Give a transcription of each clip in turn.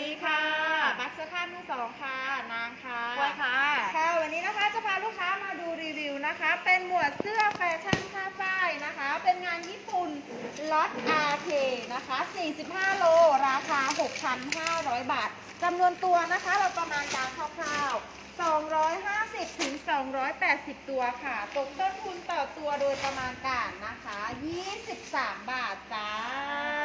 ดีค่ะบัคเซอร์ค่ามือสองค่ะ นางค่ะพลอยค่ะ ค่ะ วันนี้นะคะจะพาลูกค้ามาดูรีวิวนะคะ เป็นหมวดเสื้อแฟชั่นผ้าฝ้ายนะคะ เป็นงานญี่ปุ่นล็อต RK นะคะ 45 โล ราคา 6,500 บาทจำนวนตัวนะคะ เราประมาณการคร่าวๆ250ถึง280 ตัวค่ะ ตกต้นทุนต่อตัวโดยประมาณการนะคะ 23 บาทจ้าประมาณ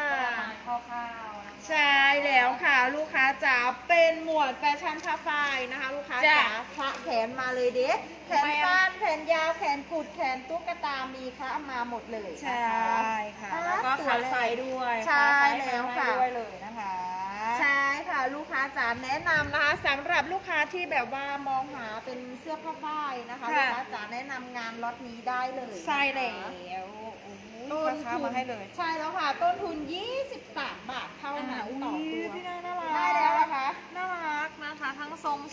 คร่าวๆนะคะใช่แล้วค่ะลูกค้าจ๋าเป็นหมวดแฟชั่นผ้าฝ้ายนะคะ ลูกค้าจ๋าจ้ะพระแขนมาเลยเด็กแขนทำไมอะสั้นแขนยาวแขนกุดแขนตุ๊กตามีค่ะมาหมดเลยนะคะ ใช่ค่ะแล้วก็ขาใส่ด้วยใช่ขาใส่แล้วค่ะให้ด้วยเลยนะคะ ใช่ค่ะลูกค้าจ๋าแนะนำนะคะสำหรับลูกค้าที่แบบว่ามองหาเป็นเสื้อผ้าฝ้ายนะคะค่ะลูกค้าจ๋าแนะนำงานล็อตนี้ได้เลยนะคะ ใส่แล้วโอ้โหต้นราคาทุนมาให้เลย ใช่แล้วค่ะ ต้นทุน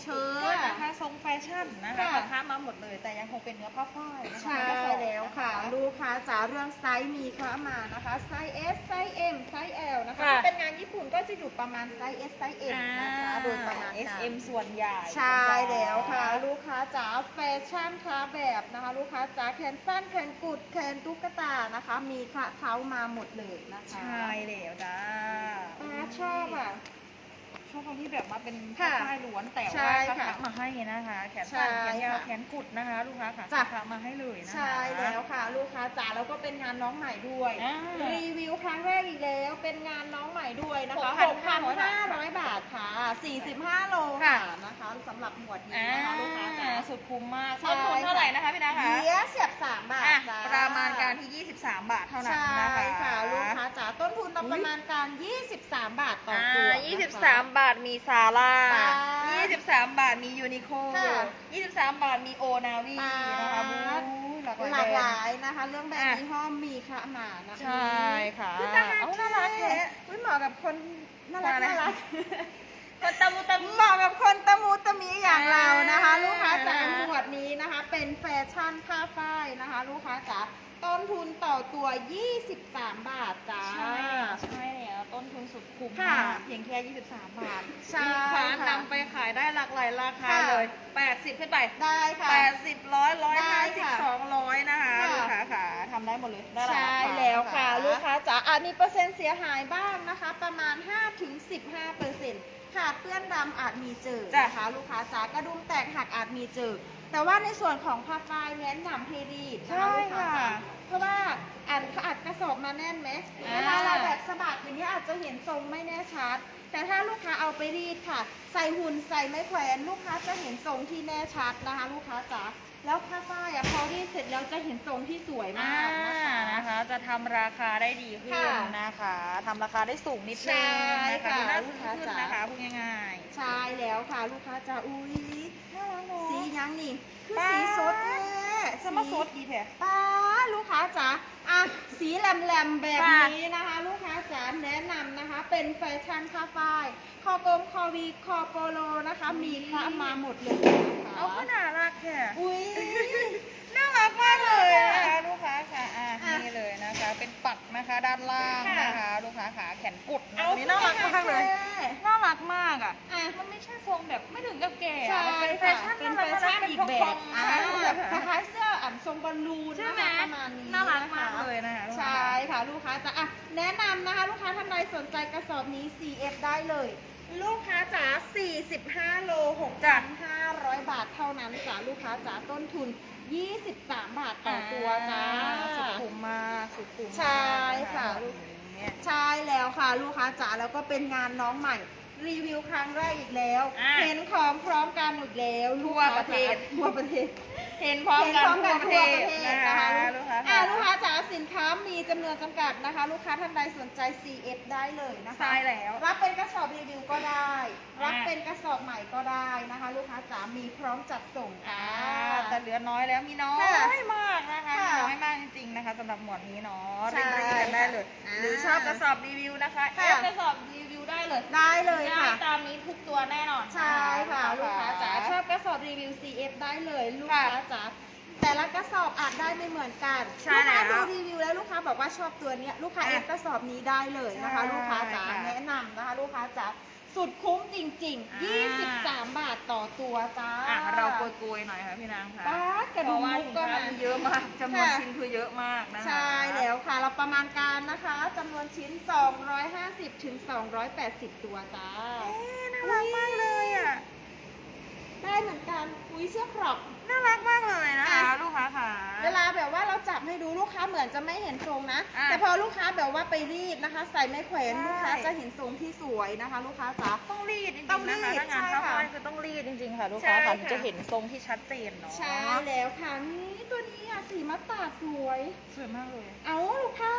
เชิ้ตค่ะนะคะทรงแฟชั่นนะคะค่ะราคามาหมดเลย แต่ยังคงเป็นเนื้อผ้าฝ้ายนะคะใช่กระสอบแล้วค่ะ น ลูกค้าจ๋าเรื่องไซส์มีเข้ามานะคะไซส์ S ไซส์ M ไซส์ L นะคะค่ะถ้าเป็นงานญี่ปุ่นก็จะอยู่ประมาณไซส์ S ไซส์ M นะคะโดยประมาณอ่การ SM ส่วนใหญ่ใช่แล้วค่ะ ลูกค้าจ๋าแฟชั่นคลาแบบนะคะ ลูกค้าจ๋าแขนสั้นแขนกุดแขนตุ๊กตานะคะ มีคะเขามาหมดเลยนะคะใช่แล้วจ้า ป้าชอบอะช อบตรงที่แบบมาเป็นค่ะผ้าฝ้ายล้วนแต่ใช่ว่าค่ะ คะมาให้นะคะ แขนใช่สั้นแขนยาวค่ะแขนกุดนะคะลูกค้าค่ะจ้ะคะมาให้เลยนะคะ ใช่แล้วค่ะ ลูกค้าจ๋าแล้วก็เป็นงานน้องใหม่ด้วย อ่ารีวิวครั้งแรกอีกแล้ว เป็นงานน้องใหม่ด้วยนะคะ6,500 6,500บาทค่ะ 45 โลค่ะ ค่ะนะคะสำหรับหมวดนี้อ่านะคะลูกค้าจ๋า สุดคุ้มมากใช่ ต้นทุนเท่าไหร่นะคะพี่นาคะเยียเสียบ 3 บาทอะจ้าประมาณการที่ 23 บาทเท่านั้นใช่นะคะ ค่ะ ลูกค้า ประมาณการ 23 บาทต่ออ่าตัวนะคะ 23 บาทมีซาร่าจ้า23 บาทมียูนิโคค่ะ23 บาทมีโอนาวีอ่านนะคะบู๊หลากหหลาลายกแบหรนลาด์ยนะคะ เรื่องแบรนอะด์ยี่ห้อมีค่ะมานะคะใช่ค่ะอุ๊ยน่ารักเอาน่ารักแท้แท้อุ๊ยเหมาะกับคนน่ารักน่าน่ารัรักกคนตะมุตะมิ เหมาะกับคนตะมูตะมีอย่างเรานะคะ อ่า ลูกค้าจ๋าหมวดนี้นะคะ เป็นแฟชั่นผ้าฝ้ายนะคะ ลูกค้าจ๋าต้นทุนต่อตัว 23 บาทจ้าใช่ใช่แล้วต้นทุนสุด คุ้มค่ะมากเพียงแค่ 23 บาทใช่ลูกค้าค่ะนำไปขายได้หลากหลายราคาค่ะ เลย 80 ขึ้นไป ได้ค่ะ 80 ร้อยร้อยได้ห้าสิบค่ะสองร้อยนะคะค่ะ ลูกค้าค่ะทำได้หมดเลยได้หลายใช่ราาแล้วค่ะนลูกค้าจ๋าอาจมีเปอร์เซ็นต์เสียหายบ้างนะคะ ประมาณ 5-15เปอร์เซ็นต์ขาดเปื้อนดำอาจมีเจอจ้ะนะคะลูกค้าจ๋ากระดุมแตกหักอาจมีเจอ แต่ว่าในส่วนของผ้าฝ้ายแนะนำให้รีดนะคะลูกค้าจ๋าเพราะว่าอันเขาอัดกระสอบมาแน่นไหมอ่า เวลาเราแบบสะบัดอย่างนี้ยอาจจะเห็นทรงไม่แน่ชัด แต่ถ้าลูกค้าเอาไปรีดค่ะ ใส่หุ่นใส่ไม้แขวนลูกค้าจะเห็นทรงที่แน่ชัดนะคะ ลูกค้าจ๋าแล้วผ้าฝ้ายอะพอรีดเสร็จแล้วจะเห็นทรงที่สวยอ่ามากนะคะ นะคะ จะทำราคาได้ดีขึ้นค่ะนะคะทำราคาได้สูงนิดใช่นึงนะคะค่ะดูน่าลูซื้กอค้าขึ้นจ๋านะคะพูดง่าย ใช่แล้วค่ะลูกค้าจ๋าอุ้ยๆน่ารักเนอะสียังนี่ คือป๊าสีสดแท้สมาโซดดีแท้ป้าลูกค้าจ๋าอะสีแหลมๆแบบค่ะนี้นะคะ ลูกค้าจ๋าแนะนำนะคะ เป็นแฟชั่นผ้าฝ้าย คอกลมคอวีคอโปโลนะคะ มีพระมาหมดเลยนะคะ เอาก็น่ารักแท้อุ้ย น่ารักมากเลยนะ ค่ะ คะลูกค้าค่ะอะ อะ นี่เลยนะคะ เป็ นปักนะคะด้านล่างค่ะนะคะลูกค้าขาแขนกุดนะเอาอันนี้น่ารักมากเลยแท้น่ารักมากอะอะมันไม่ใช่ทรงแบบไม่ถึงกับแก่ใช่อะมันเป็นแฟค่ะชั่นเป็นน่าแฟรักชั่นเป็นอีกพแบองบๆอ่านะแบบคล้ายๆเสื้ออันทรงบอลลูนใช่ไหมนะคะประมาณนี้น่ารักนะคะมากเลยนะคะลูกค้าใช่ค่ะลูกค้าจะอะแนะนำนะคะ ลูกค้าท่านใดสนใจกระสอบนี้ CF ได้เลย ลูกค้าจ๋า45 โล 6,500 บาทเท่านั้นจ้ะลูกค้าจ๋าต้นทุน 23 บาทต่อตัวจ้าสุดคุ้มมากสุดคุ้มมากใช่ค่ะนลูกนี้ใช่แล้วค่ะ ลูกค้าจ๋าแล้วก็เป็นงานน้องใหม่ รีวิวครั้งแรกอีกแล้ว อะเห็นของพร้อมกันอีกแล้วทั่วประเทศ ทั่วประเทศ เห็นพร้อมกันเห็นพร้อมทั่กัวนประเทศทั่วประเทศนะนะคะคะลูกค้าอ่าค่ะลูกค้าจ๋าสินค้ามีจำนวนจำกัดนะคะ ลูกค้าท่านใดสนใจ CF ได้เลยนะคะ ใช่แล้ว รับเป็นกระสอบรีวิวก็ได้ รับอะเป็นกระสอบใหม่ก็ได้นะคะ ลูกค้าจ๋ามีพร้อมจัดส่งค่ะอ่า แต่เหลือน้อยแล้วมีน้อยค่ะมากนะคะค่ะมีน้อยมากจริงๆนะคะสำหรับหมวดนี้เนาะใช่เรียนรีกันได้เลยอ่าหรือชอบกระสอบรีวิวนะคะค่ะเอฟกระสอบรีวิวได้เลยได้เลยค่ะได้ตามนี้ทุกตัวแน่นอนใช่ค่ะลูกค้าจ๋าชอบกระสอบรีวิว CF ได้เลยลูกค้าจ๋าแต่ละกระสอบอาจได้ไม่เหมือนกันใช่ลูกค้าแล้ดูวรีวิวแล้วลูกค้าบอกว่าชอบตัวเนี้ยลูกค้าอะเอฟกระสอบนี้ได้เลยนะคะใช่ลูกค้าจ๋าค่ะแนะนำนะคะ ลูกค้าจ๋า สุดคุ้มจริง อ่าๆ23 บาทต่อตัวจ้า อะเราโกยๆหน่อยค่ะพี่นางค่ะป๊าดกระเพดุมราะว่ามุกสินก็ค้ามามั นเยอะมากจำนวนค่ะชิ้นคือเยอะมากนะคะ ใช่แล้วค่ะ เราประมาณการนะคะจำนวนชิ้น 250ถึง280 ตัวจ้า เอ๊ะน่ารักมากเลยอะ ได้เหมือนกัน อุ้ยเสื้อครอบ น่ารักมากเลยนะคะ อะ ลูกค้าค่ะ เวลาแบบว่าเราจับให้ดูลูกค้าเหมือนจะไม่เห็นทรงนะ อะแต่พอลูกค้าแบบว่าไปรีดนะคะ ใส่ไม้แขวนใช่ ลูกค้าจะเห็นทรงที่สวยนะคะ ลูกค้าจ๋า ต้องรีดจริงต้องๆรีนะคะดถ้างานใช่เข้าค่ะบ้านคือต้องรีดจริงๆค่ะ ลูกใช่ค้าค่ะค่ะถึงจะเห็นทรงที่ชัดเจนเนาะใช่แล้วค่ะนี่ตัวนี้อะสีมัตตาร์ดสวย สวยมากเลย เอาลูกค้า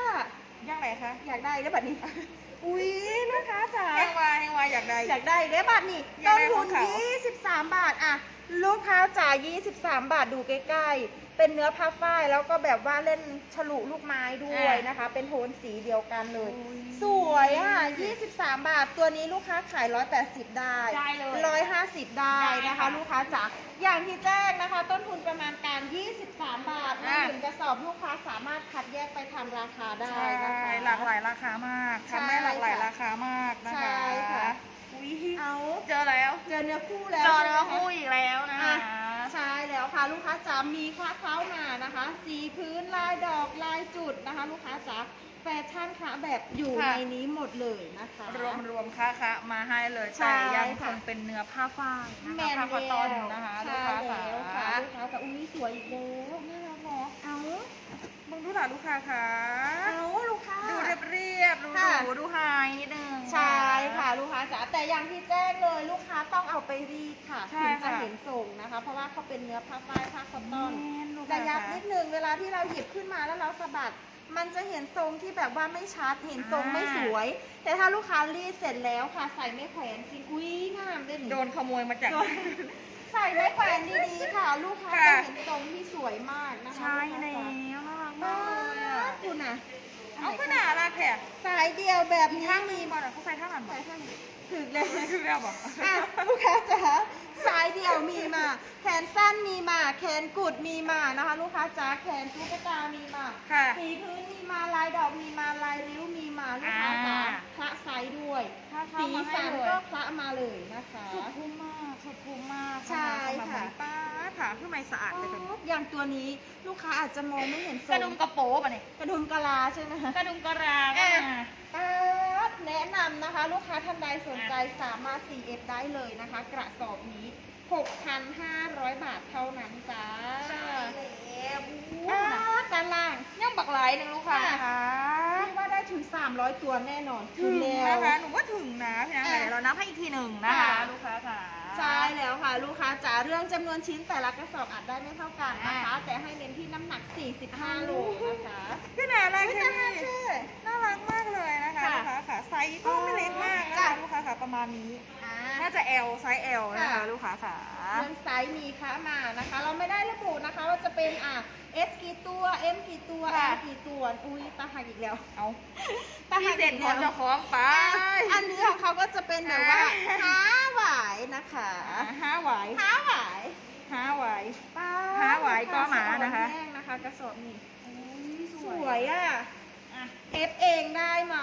ย่างไรคะ อยากได้ได้บัดนี้ อุ้ยลูกค้าจ๋าแห้งวายแห้งวายอยากได้ อยากได้ได้บัตรนี่อยาต้กนได้ทุนของเขา 23 บาทอะลูกค้าจ่าย23 บาทดูใกล้ๆ เป็นเนื้อผ้าฝ้ายแล้วก็แบบว่าเล่นฉลุลูกไม้ด้วยนะคะ เป็นโทนสีเดียวกันเลย สวยอะ 23 บาท ตัวนี้ลูกค้าขาย 180 ได้ได้เลย150 ได้ได้นะคะ ค่ะลูกค้าจ๋า อย่างที่แจ้งนะคะ ต้นทุนประมาณการ 23 บาทอะมาถึงกระสอบลูกค้าสามารถคัดแยกไปทำราคาได้ใช่นะคะ หลากหลายราคามากทำได้หลากหลายราคามากนะคะใช่ค่ะ อุ้ยเอาเจอแล้ว เจอเนื้อคู่แล้วเจอใช่ไหมแล้วคะคู่อีกแล้วนะอะคะใช่แล้วค่ะ ลูกค้าจ๋ามีคละเคล้ามานะคะ สีพื้นลายดอกลายจุดนะคะ ลูกค้าจ๋าแฟชั่นคะแบบอยู่ค่ะในนี้หมดเลยนะคะ รวมรวมค่าคะมาให้เลยใช่แต่ยังคค่ะ งเป็นเนื้อผ้าฝ้ายแมนะคะนผ้าคอตตอนนะคะลูกใช่ค้าแล้วค่ะค่ะลูกค้าจ๋าอุ้ยสวยอีกแล้วน่ารัก เนาะเอา มึงดูหล่ะลูกค้าค่ะ เอาลูกค้า ดูเรียบเรียบๆดูค่ะหรูดูไฮนิดนึง ใช่ค่ะลูกค้าจ๋าแต่อย่างที่แจ้งเลยลูกค้าต้องเอาไปรีดค่ะใช่ถึงจะค่ะ เห็นส่งนะคะ เพราะว่าเขาเป็นเนื้อผ้าฝ้ายผ้าคอตตอน แม่นลูกแต่ค้ายับค่ะนิดนึงเวลาที่เราหยิบขึ้นมาแล้วเราสะบัด มันจะเห็นทรงที่แบบว่าไม่ชัดเห็นทรงอ่าไม่สวย แต่ถ้าลูกค้ารีดเสร็จแล้วค่ะใส่ไม่แขวนสิอุ้ยงามเลยนี่โดนขโมยมาจาก โดน ใส่ไม่แขวนดีๆค่ะ ลูกค้าค่ะจะเห็นทรงที่สวยมากนะคะใช่ลูกแล้ค้าวน่ารักจ๋ามากเลยอะคุณน่ะเอาขนาดละแค่สายเดียวแบบนี้ข้างมีบอลเขาใส่ข้างหลังบอใส่ลข้างนี้ถึกเลยคือแล้วบอกอะลูกค้าจ๋าสายเดี่ยวมีมา แขนสั้นมีมา แขนกุดมีมานะคะ ลูกค้าจ๋าแขนตุ๊กตามีมาค่ะสีพื้นมีมาลายดอกมีมาลายริ้วมีมาลูกค้าจ๋าอ่าคละไซส์ด้วยถ้าเข้าสีมาให้สันเลยก็คละมาเลยนะคะสุ ค่ะข้างในสะอาดเลยตัวนี้อย่างตัวนี้ลูกค้าอาจจะมองไม่เห็นทกรระงดุมกระโปรงป่ะเนี่ยกระดุมกะลาใช่ไหมคะกระดุมกระรางอะอะ ปั๊บแนะนำนะคะ ลูกค้าท่านใดสนใจสามารถ CF ได้เลยนะคะ กระสอบนี้ 6,500 บาทเท่านั้นจ้าใช่แล้วอ่าด้านล่างยังบักหลายหนึ่งลูกค้าค่ะค่ะเรียกว่าได้ถึง 300 ตัวแน่นอนถึงแล้ว นะคะหนูว่าถึงนะพี่นางอะเดี๋ยวเรานับให้อีกทีหนึ่งนะคะค่ะ ลูกค้าค่ะ ใช่แล้วค่ะลูกค้าจ๋าเรื่องจำนวนชิ้นแต่ละกระสอบอาจได้ไม่เท่ากันนะคะ แต่ให้เน้นที่น้ำหนัก 45โลนะคะพี่นาอะไรไม่แค่ใช่นี้ใช่น่ารักมากเลยนะคะค่ะลูกค้าค่ะไซส์ก็ไม่เล็กมากนะจ้ะคะลูกค้าค่ะประมาณนี้อ่าน่าจะ L ไซส์ L นะคะค่ะลูกค้าค่ะเรื่องไซส์มีค่ะมานะคะ เราไม่ได้ระบุนะคะว่าจะเป็นอะ S กี่ตัว M กี่ตัวค่ะ M กี่ตัว อุ้ยตาหักอีกแล้ว เอาตาพี่หักเสร็จอีกขอแล้วงเจ้าของไปอะอันนี้ของเขาก็จะเป็นแบบว่าอ่าห้าหวาย นะคะห้าไหวห้าหวายห้าไหวป้าห้าหวายก็หมานะคะแห้งนะคะ กระสอบนี้สสวยอะอะเอฟเองได้ไหม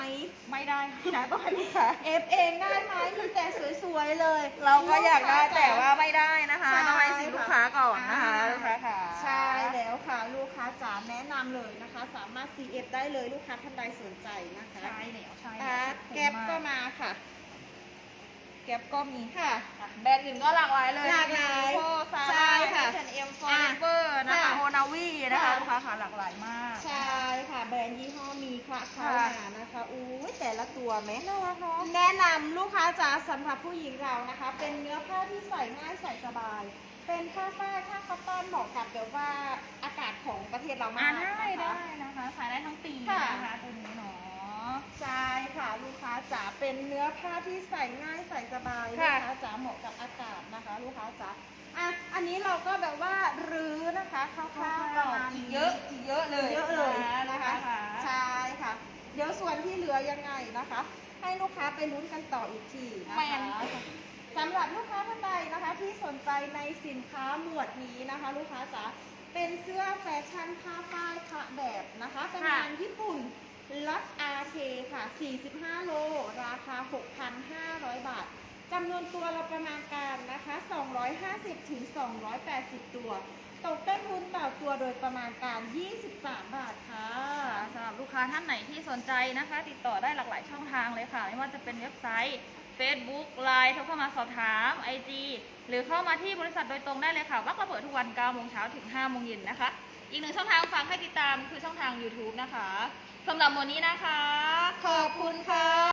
ไม่ได้นะต้องให้ลูกค้าเอฟเองได้ไหมมีแต่สวยๆเลย เราก็อยากได้ลูค้แต่ว่าไม่ได้นะคะใช่ต้องให้สิลูกค้าก่อนนะคะอ่าลูกค้าค่ะใช่แล้วค่ะลูกค้าจ๋าแนะนำเลยนะคะ สามารถ CF ได้เลยลูกค้าท่านใดสนใจนะคะใช่แล้วใช่อ่าแล้วแก๊ปก็มาค่ะ แก๊ปก็มีค่ะอะ แบรนด์อื่นก็หลากหลายเลยหลากหลายโฟซาใช่ค่ะเชนเอ็มฟอร์เวอร์นะคะค่ะโอนาวีนะคะค่ะ ลูกค้าค่ะหลากหลายมาก ใช่ค่ะ แบรนด์ยี่ห้อมีค่ะเข้าค่ะมานะคะอู้ยแต่ละตัวไหมน่ารักเนาะแนะนำลูกค้าจ๋าสำหรับผู้หญิงเรานะคะ เป็นเนื้อผ้าที่ใส่ง่ายใส่สบาย เป็นผ้าฝ้ายผ้าคอตตอนเหมาะกับแบบว่าอากาศของประเทศเราอ่ามากได้นะคะ ได้นะคะ ใส่ได้ทั้งปีค่ะ นะคะตัวนี้เนาะ ใช่ค่ะลูกค้าจ๋าเป็นเนื้อผ้าที่ใส่ง่ายใส่สบายลูค่ะกค้าจ๋าเหมาะกับอากาศนะคะ ลูกค้าจ๋าอะอันนี้เราก็แบบว่ารื้อนะคะคร่าวๆประมาณอีกนี้เยอะอีกเยอะเลยเยอะเลยนะคะค่ะใช่ค่ะ เดี๋ยวส่วนที่เหลือยังไงนะคะ ให้ลูกค้าไปลุ้นกันต่ออีกทีนะแม่คะน สำหรับลูกค้าท่านใดนะคะ ที่สนใจในสินค้าหมวดนี้นะคะ ลูกค้าจ๋าเป็นเสื้อแฟชั่นผ้าฝ้ายคะแบบนะคะเป็นค่ะงานญี่ปุ่น ล็อต RK ค่ะ 45 โล ราคา 6,500 บาทจำนวนตัวเราประมาณการนะคะ 250ถึง280 ตัว ตกต้นทุนต่อตัวโดยประมาณการ 23 บาทค่ะสำหรับลูกค้าท่านไหนที่สนใจนะคะ ติดต่อได้หลากหลายช่องทางเลยค่ะ ไม่ว่าจะเป็นเว็บไซต์ Facebook Line โทรเข้ามาสอบถาม IG หรือเข้ามาที่บริษัทโดยตรงได้เลยค่ะวักระเปิดทุกวัน9โมงเช้าถึง5โมงเย็นนะคะ อีกหนึ่งช่องทางฝากให้ติดตามคือช่องทาง YouTube นะคะ สำหรับวันนี้นะคะ ขอบคุณค่ะ